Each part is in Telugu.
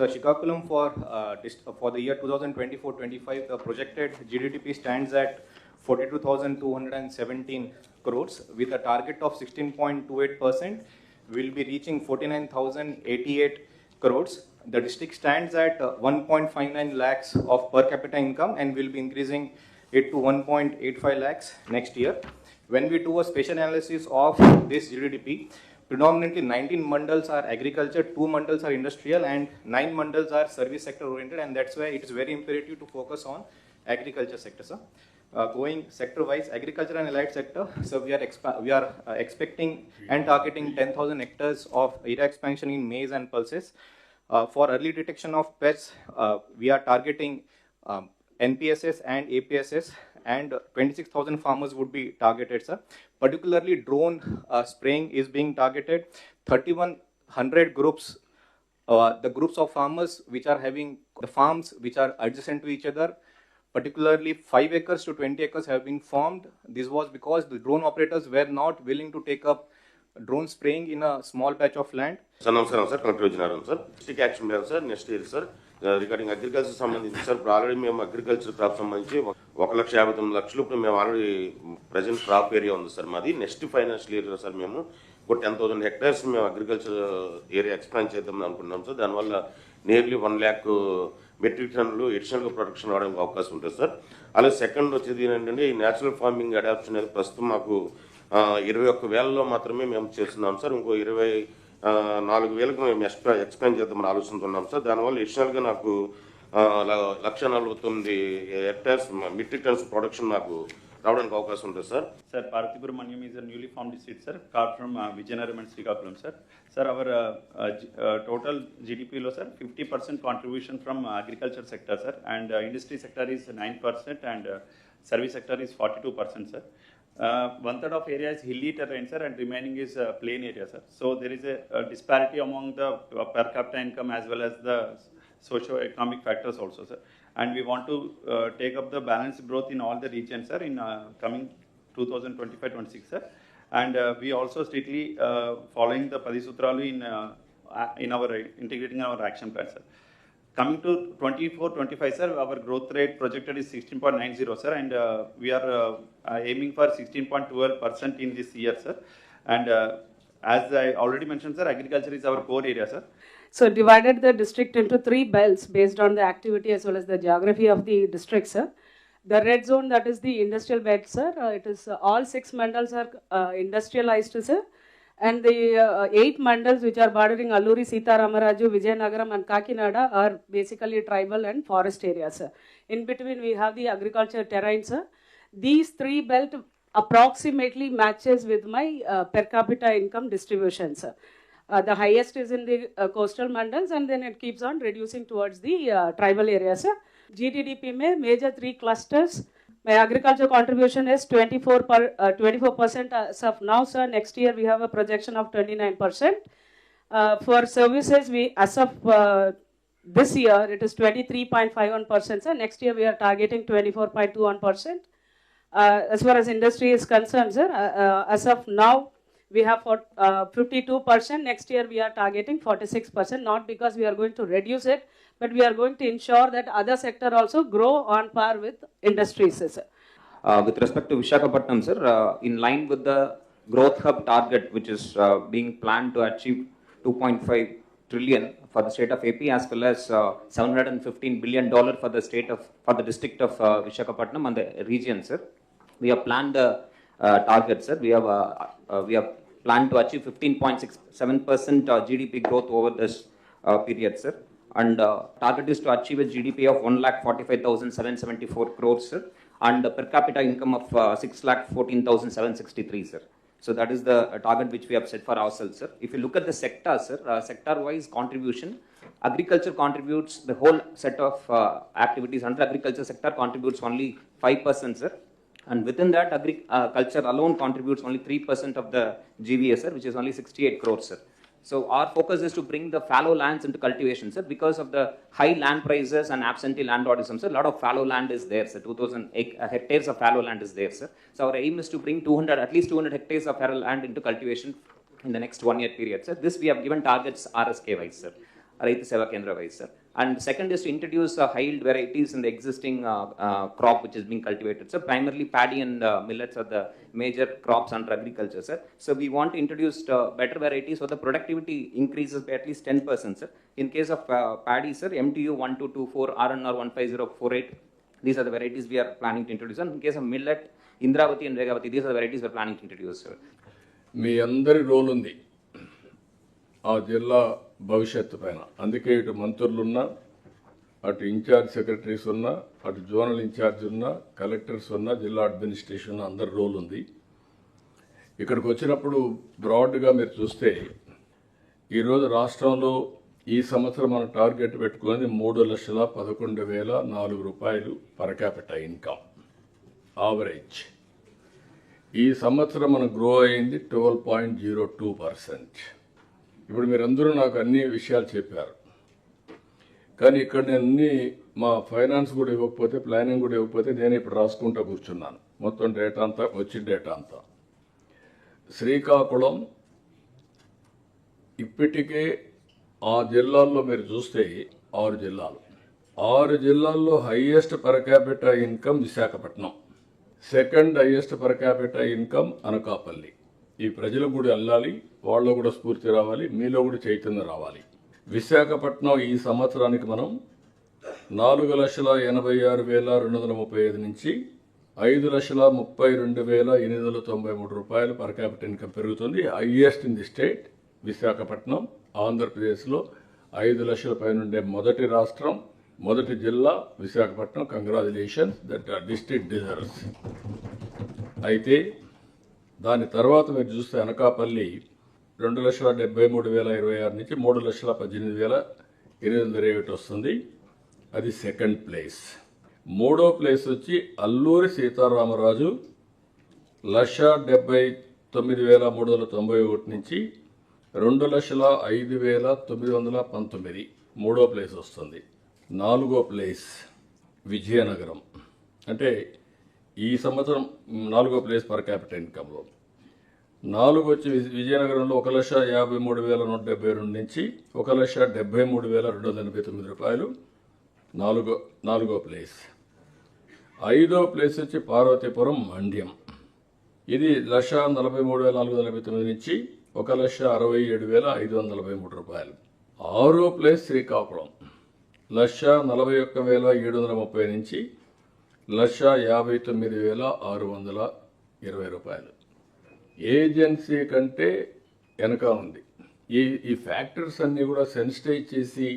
So Shikakulam for, uh, for the year 2024-25, the projected GDP stands at 42,217 crores with a target of 16.28%. We'll be reaching 49,088 crores. The district stands at uh, 1.59 lakhs of per capita income and will be increasing it to 1.85 lakhs next year. When we do a special analysis of this GDP, predominantly 19 mandals are agriculture, 2 mandals are industrial, and 9 mandals are service sector oriented, and that's why it is very imperative to focus on agriculture sector, sir. Uh, going sector wise, agriculture and allied sector, so we are, we are uh, expecting and targeting 10,000 hectares of area expansion in maize and pulses. Uh, for early detection of pests, uh, we are targeting um, NPSS and APSS, and 26,000 farmers would be targeted, sir. Particularly drone uh, spraying is being targeted. 3,100 groups, uh, the groups of farmers which are having the farms which are adjacent to each other, particularly 5 acres to 20 acres have been formed. This was because the drone operators were not willing to take up drone spraying in a small patch of land. Sir, ನಮಸ್ಕಾರ sir, ಕಲೆಕ್ಟರ್ ಯೋಜನೆ sir district action sir next year sir. Uh, regarding agriculture సంబంధించి సార్ ఇప్పుడు ఆల్రెడీ మేము అగ్రికల్చర్ క్రాప్ సంబంధించి ఒక- లక్ష యాభై తొమ్మిది లక్షలు ఇప్పుడు మేము ఆల్రెడీ ప్రజెంట్ క్రాప్ ఏరియా ఉంది సార్ మాది నెక్స్ట్ ఫైనాన్షియల్ ఇయర్ సార్ మేము ఒక టెన్ థౌసండ్ హెక్టర్స్ మేము అగ్రికల్చర్ ఏరియా ఎక్స్పాండ్ చేద్దాం అనుకుంటున్నాం సార్ దానివల్ల నియర్లీ వన్ ల్యాక్ మెట్రిక్ టన్నులు ఎడిషనల్గా ప్రొడక్షన్ రావడానికి అవకాశం ఉంటుంది సార్ అలాగే సెకండ్ వచ్చేది ఏంటంటే ఈ న్యాచురల్ ఫార్మింగ్ అడాప్షన్ అనేది ప్రస్తుతం మాకు uh, ఇరవై ఒక్క వేలలో మాత్రమే మేము చేస్తున్నాం సార్ ఇంకో ఇరవై నాలుగు వేలకు మేము ఎక్స్ప్లా ఎక్స్ప్లెయిన్ చేద్దామని ఆలోచిస్తున్నాం సార్. దానివల్ల అడిషనల్గా నాకు లక్ష నలభై తొమ్మిది హెక్టర్స్ మెట్రిక్ టన్స్ ప్రొడక్షన్ నాకు రావడానికి అవకాశం ఉంటుంది sir. Sir పార్థిబ్రహ్మణ్యం is newly form district sir carved from Vizianagaram Srikakulam sir. Sir our total జీడిపిలో sir fifty percent contribution from agriculture sector sir. And industry sector is nine percent and service sector is forty two percent sir. Uh, service sector is 42%, sir. One third of area is hilly terrain, sir, and remaining is uh, plain area, sir. So there is a, a disparity among the uh, per capita income as well as the socio-economic factors also, sir. And we want to uh, take up the balanced growth in all the regions, sir, in uh, coming 2025-26, sir. And uh, we also strictly following the Padisutralu in, in our, integrating our action plan, sir. Coming to 24, 25, sir, our growth rate projected is 16.90, sir, and uh, we are uh, uh, aiming for 16.12% in this year, sir. And uh, as I already mentioned, sir, agriculture is our core area, sir. So divided the district into three belts based on the activity as well as the geography of the district, sir. The red zone, that is the industrial belt, sir, uh, it is, uh, all six mandals are industrialized, sir. And the uh, eight mandals which are bordering Alluri, Sita Ramaraju, Vijayanagaram and Kakinada are basically tribal and forest areas. In between, we have the agriculture terrains. These three belt approximately matches with my uh, per capita income distribution, sir. Uh, the highest is in the uh, coastal mandals and then it keeps on reducing towards the uh, tribal areas. GDP में major three clusters. My agriculture contribution is 24 per, uh, 24% as of now, sir. Next year we have a projection of 29%. Uh, for services, we as of uh, this year it is 23.51%, sir. Next year we are targeting 24.21%. Uh, as far as industry is concerned, sir, uh, uh, as of now, we have uh, 52%. Next year, we are targeting 46%, not because we are going to reduce it, but we are going to ensure that other sector also grow on par with industries, sir. Uh, With respect to Visakhapatnam, sir, uh, in line with the growth hub target, which is uh, being planned to achieve 2.5 trillion for the state of AP, as well as uh, 715 billion dollar for the state of, for the district of uh, Visakhapatnam and the region, sir. We have planned the uh, target, sir. We have, uh, uh, we have planned to achieve 15.67% uh, GDP growth over this uh, period, sir. And uh, target is to achieve a GDP of 1,45,774 crores, sir, and per capita income of uh, 6,14,763, sir. So that is the uh, target which we have set for ourselves, sir. If you look at the sector, sir, uh, sector-wise contribution, agriculture contributes the whole set of uh, activities under agriculture sector contributes only 5%, sir. And within that, agriculture alone contributes only 3% of the GVA, sir, which is only 68 crores, sir. So our focus is to bring the fallow lands into cultivation, sir, because of the high land prices and absentee landlordism, sir. A lot of fallow land is there, sir. 2,000 uh, hectares of fallow land is there, sir. So our aim is to bring 200, at least 200 hectares of fallow land into cultivation in the next one year period, sir. This we have given targets RSK wise, sir. Raita Seva Kendra wise, sir. And second is to introduce uh, high yield varieties in the existing uh, uh, crop which is being cultivated. So primarily paddy and uh, millets are the major crops under agriculture, sir. So we want to introduce uh, better varieties so the productivity increases by at least 10%, sir. In case of uh, paddy, sir, MTU 1224, RNR 15048, these are the varieties we are planning to introduce. And in case of millet, Indravati and Vegavati, these are the varieties we are planning to introduce, sir. మీ అందరి రోల్ ఉంది ఆ జిల్లా భవిష్యత్తు పైన. అందుకే ఇటు మంత్రులున్నా అటు ఇన్ఛార్జ్ సెక్రటరీస్ ఉన్నా అటు జోనల్ ఇన్ఛార్జ్ ఉన్నా కలెక్టర్స్ ఉన్నా జిల్లా అడ్మినిస్ట్రేషన్ ఉన్న అందరి రోల్ ఉంది. ఇక్కడికి వచ్చినప్పుడు బ్రాడ్గా మీరు చూస్తే ఈరోజు రాష్ట్రంలో ఈ సంవత్సరం మనం టార్గెట్ పెట్టుకుని మూడు లక్షల పదకొండు వేల నాలుగు రూపాయలు పర్ ఇన్కమ్ ఆవరేజ్ ఈ సంవత్సరం మనం గ్రో అయింది twelve point zero two percent ఇప్పుడు మీరందరూ నాకు అన్ని విషయాలు చెప్పారు. కానీ ఇక్కడ నేను అన్ని మా ఫైనాన్స్ కూడా ఇవ్వకపోతే ప్లానింగ్ కూడా ఇవ్వకపోతే నేను ఇప్పుడు రాసుకుంటూ కూర్చున్నాను. మొత్తం డేటా అంతా వచ్చిన డేటా అంతా. శ్రీకాకుళం ఇప్పటికే ఆ జిల్లాల్లో మీరు చూస్తే ఆరు జిల్లాలు. ఆరు జిల్లాల్లో highest per capital income Visakhapatnam. Second highest per capital income Anakapalli. ఈ ప్రజలకు కూడా వెళ్ళాలి వాళ్ళలో కూడా స్ఫూర్తి రావాలి మీలో కూడా చైతన్యం రావాలి. విశాఖపట్నం ఈ సంవత్సరానికి మనం నాలుగు లక్షల ఎనభై ఆరు వేల రెండు వందల ముప్పై ఐదు నుంచి ఐదు లక్షల ముప్పై రెండు వేల ఎనిమిది వందల తొంభై మూడు రూపాయలు పర్ క్యాపిటల్ ఇన్కమ్ పెరుగుతుంది. Highest in the state Visakhapatnam ఆంధ్రప్రదేశ్లో ఐదు లక్షల పైన ఉండే మొదటి రాష్ట్రం మొదటి జిల్లా Visakhapatnam. Congratulations that district deserves అయితే దాని తర్వాత మీరు చూస్తే అనకాపల్లి రెండు లక్షల డెబ్బై మూడు వేల ఇరవై ఆరు నుంచి మూడు లక్షల పద్దెనిమిది వేల ఎనిమిది వందల ఇరవై ఒకటి వస్తుంది. అది సెకండ్ ప్లేస్ మూడో ప్లేస్ వచ్చి అల్లూరి సీతారామరాజు లక్ష డెబ్బై తొమ్మిది వేల మూడు వందల తొంభై ఒకటి నుంచి రెండు లక్షల ఐదు వేల తొమ్మిది వందల పంతొమ్మిది. మూడో ప్లేస్ వస్తుంది. నాలుగో ప్లేస్ విజయనగరం. అంటే ఈ సంవత్సరం నాలుగో ప్లేస్ పర్ క్యాపిటల్ ఇన్కంలో నాలుగు వచ్చి విజయనగరంలో ఒక లక్ష యాభై మూడు వేల నూట డెబ్బై రెండు నుంచి ఒక లక్ష డెబ్బై మూడు వేల రెండు వందల ఎనభై తొమ్మిది రూపాయలు నాలుగో నాలుగో ప్లేస్. ఐదో ప్లేస్ వచ్చి పార్వతీపురం మండ్యం. ఇది లక్ష నలభై మూడు వేల నాలుగు వందల ఎనభై తొమ్మిది నుంచి ఒక లక్ష అరవై ఏడు వేల ఐదు వందల నలభై మూడు రూపాయలు. ఆరో ప్లేస్ శ్రీకాకుళం. లక్ష నలభై ఒక్క వేల ఏడు వందల ముప్పై నుంచి లక్ష యాభై తొమ్మిది వేల ఆరు వందల ఇరవై రూపాయలు. ఏజెన్సీ కంటే వెనక ఉంది. ఈ ఈ ఫ్యాక్టర్స్ అన్నీ కూడా సెన్సిటైజ్ చేసి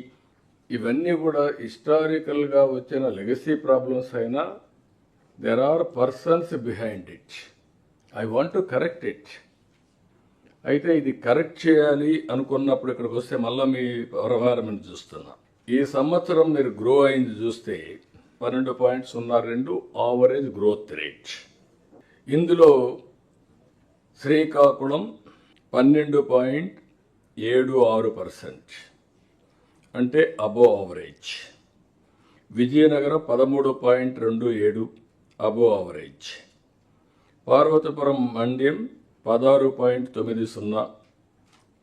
ఇవన్నీ కూడా హిస్టారికల్గా వచ్చిన లెగసీ ప్రాబ్లమ్స్ అయినా there are persons behind it I want to correct it అయితే ఇది కరెక్ట్ చేయాలి అనుకున్నప్పుడు ఇక్కడికి వస్తే మళ్ళీ మీ వ్యవహారం చూస్తున్నా. ఈ సంవత్సరం మీరు గ్రో అయింది చూస్తే పన్నెండు పాయింట్ సున్నా రెండు ఆవరేజ్ గ్రోత్ రేట్ ఇందులో శ్రీకాకుళం పన్నెండు పాయింట్ ఏడు ఆరు పర్సెంట్ అంటే అబో ఆవరేజ్ విజయనగరం పదమూడు పాయింట్ రెండు ఏడు అబో ఆవరేజ్ పార్వతీపురం మండ్యం పదహారు పాయింట్ తొమ్మిది సున్నా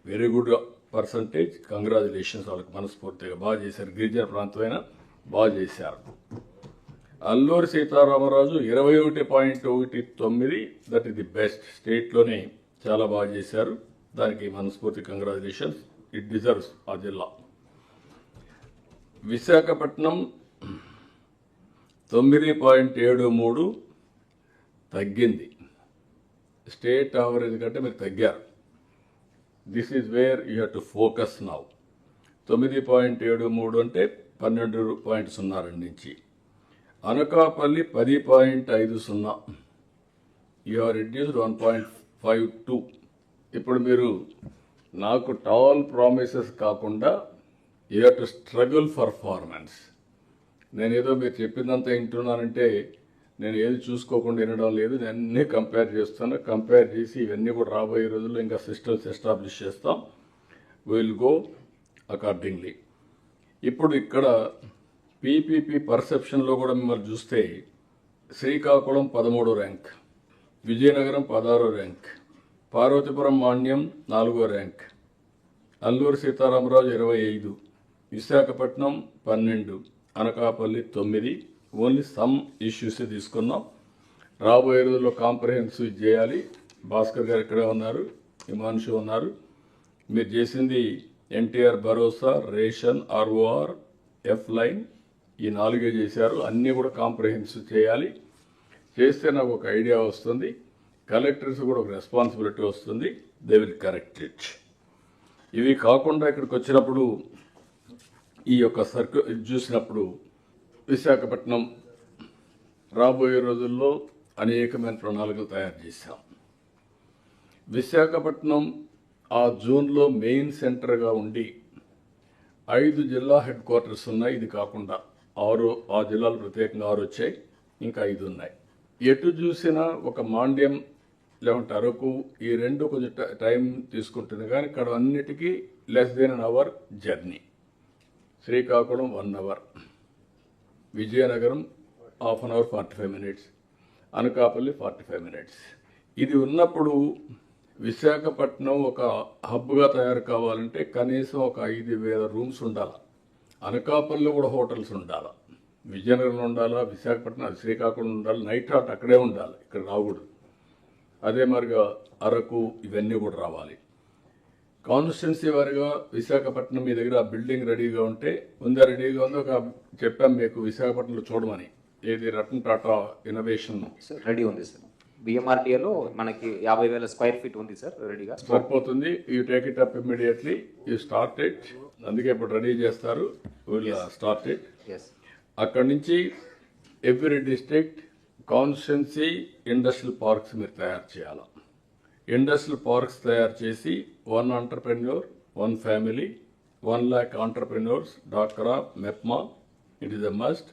వెరీ గుడ్ పర్సంటేజ్ కంగ్రాచులేషన్స్ వాళ్ళకి మనస్ఫూర్తిగా బాగా చేశారు. గిరిజన ప్రాంతమైన బాగా చేశారు. అల్లూరి సీతారామరాజు ఇరవై ఒకటి పాయింట్ ఒకటి తొమ్మిది దట్ ఇది బెస్ట్ స్టేట్లోనే చాలా బాగా చేశారు. దానికి మనస్ఫూర్తి కంగ్రాచులేషన్స్ ఇట్ డిజర్వ్స్ ఆ జిల్లా. విశాఖపట్నం తొమ్మిది పాయింట్ ఏడు మూడు తగ్గింది. స్టేట్ యావరేజ్ కంటే మీరు తగ్గారు. This is where you have to focus now తొమ్మిది పాయింట్ ఏడు మూడు అంటే పన్నెండు పాయింట్ సున్నా రెండు నుంచి. అనకాపల్లి పది పాయింట్ ఐదు సున్నా. You are reduced one point five two ఇప్పుడు మీరు నాకు టాల్ ప్రామిసెస్ కాకుండా యూ టు స్ట్రగుల్ పర్ఫార్మెన్స్ నేను ఏదో మీరు చెప్పిందంతా వింటున్నానంటే నేను ఏది చూసుకోకుండా వినడం లేదు. నేను అన్నీ కంపేర్ చేస్తాను. కంపేర్ చేసి ఇవన్నీ కూడా రాబోయే రోజుల్లో ఇంకా సిస్టమ్స్ ఎస్టాబ్లిష్ చేస్తాం. విల్ గో అకార్డింగ్లీ ఇప్పుడు ఇక్కడ పీపీపీ పర్సెప్షన్లో కూడా మిమ్మల్ని చూస్తే శ్రీకాకుళం పదమూడో ర్యాంక్ విజయనగరం పదహారో ర్యాంక్ పార్వతీపురం మాన్యం నాలుగో ర్యాంక్ అల్లూరు సీతారామరాజు ఇరవై ఐదు విశాఖపట్నం పన్నెండు అనకాపల్లి తొమ్మిది ఓన్లీ సమ్ ఇష్యూస్ తీసుకున్నాం. రాబోయే రోజుల్లో కాంప్రహెన్సివ్ చేయాలి. భాస్కర్ గారు ఇక్కడే ఉన్నారు హిమాంశు ఉన్నారు. మీరు చేసింది ఎన్టీఆర్ భరోసా రేషన్ ఆర్ఓఆర్ ఎఫ్ లైన్ ఈ నాలుగే చేశారు. అన్నీ కూడా కాంప్రహెన్సివ్ చేయాలి. చేస్తే నాకు ఒక ఐడియా వస్తుంది. కలెక్టర్స్ కూడా ఒక రెస్పాన్సిబిలిటీ వస్తుంది. దే విల్ కరెక్ట్ ఇట్ ఇవి కాకుండా ఇక్కడికి వచ్చినప్పుడు ఈ యొక్క సర్క్యూ చూసినప్పుడు విశాఖపట్నం రాబోయే రోజుల్లో అనేకమైన ప్రణాళికలు తయారు చేశాం. విశాఖపట్నం ఆ జోన్లో మెయిన్ సెంటర్గా ఉండి ఐదు జిల్లా హెడ్ క్వార్టర్స్ ఉన్నాయి. ఇది కాకుండా ఆరు ఆ జిల్లాలు ప్రత్యేకంగా ఆరు వచ్చాయి. ఇంకా ఐదు ఉన్నాయి. ఎటు చూసినా ఒక మాండ్యం లేకుంటే అరకు ఈ రెండు కొంచెం టైం తీసుకుంటుంది. కానీ ఇక్కడ అన్నిటికీ less than an hour journey Srikakulam one hour Vizianagaram half an hour forty five minutes Anakapalli forty five minutes ఇది ఉన్నప్పుడు విశాఖపట్నం ఒక హబ్గా తయారు కావాలంటే కనీసం ఒక ఐదు వేల రూమ్స్ ఉండాలి. అనకాపల్లిలో కూడా హోటల్స్ ఉండాలి. విజయనగరంలో ఉండాలా విశాఖపట్నం అది శ్రీకాకుళం ఉండాలి నైట్ హాట్ అక్కడే ఉండాలి ఇక్కడ రాకూడదు. అదే మరిగా అరకు ఇవన్నీ కూడా రావాలి. కాన్స్టిట్యున్సీ వారిగా విశాఖపట్నం మీ దగ్గర ఆ బిల్డింగ్ రెడీగా ఉంటే ఉందా రెడీగా ఉందో? ఒక చెప్పాం మీకు విశాఖపట్నంలో చూడమని. ఏది? రతన్ టాటా ఇన్నోవేషన్. రెడీ ఉంది సార్. బిఎంఆర్టీఏలో మనకి యాభై వేల స్క్వేర్ ఫీట్ ఉంది సార్ రెడీగా. సరిపోతుంది. You take it up immediately. You start it. అందుకే ఇప్పుడు రెడీ చేస్తారు. విల్ స్టార్ట్ ఇట్ అక్కడి నుంచి every district constituency industrial parks మీరు తయారు చేయాలి. ఇండస్ట్రియల్ పార్క్స్ తయారు చేసి one entrepreneur one family one lakh entrepreneurs డాక్రా MEPMA it is a must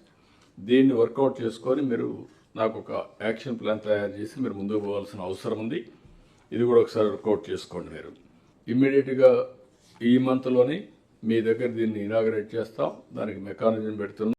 దీన్ని వర్కౌట్ చేసుకొని మీరు నాకు ఒక యాక్షన్ ప్లాన్ తయారు చేసి మీరు ముందుకు పోవాల్సిన అవసరం ఉంది. ఇది కూడా ఒకసారి వర్కౌట్ చేసుకోండి మీరు. ఇమ్మీడియట్గా ఈ మంత్లోని మీ దగ్గర దీన్ని ఇనాగరేట్ చేస్తాం. దానికి మెకానిజం పెడుతున్నాం.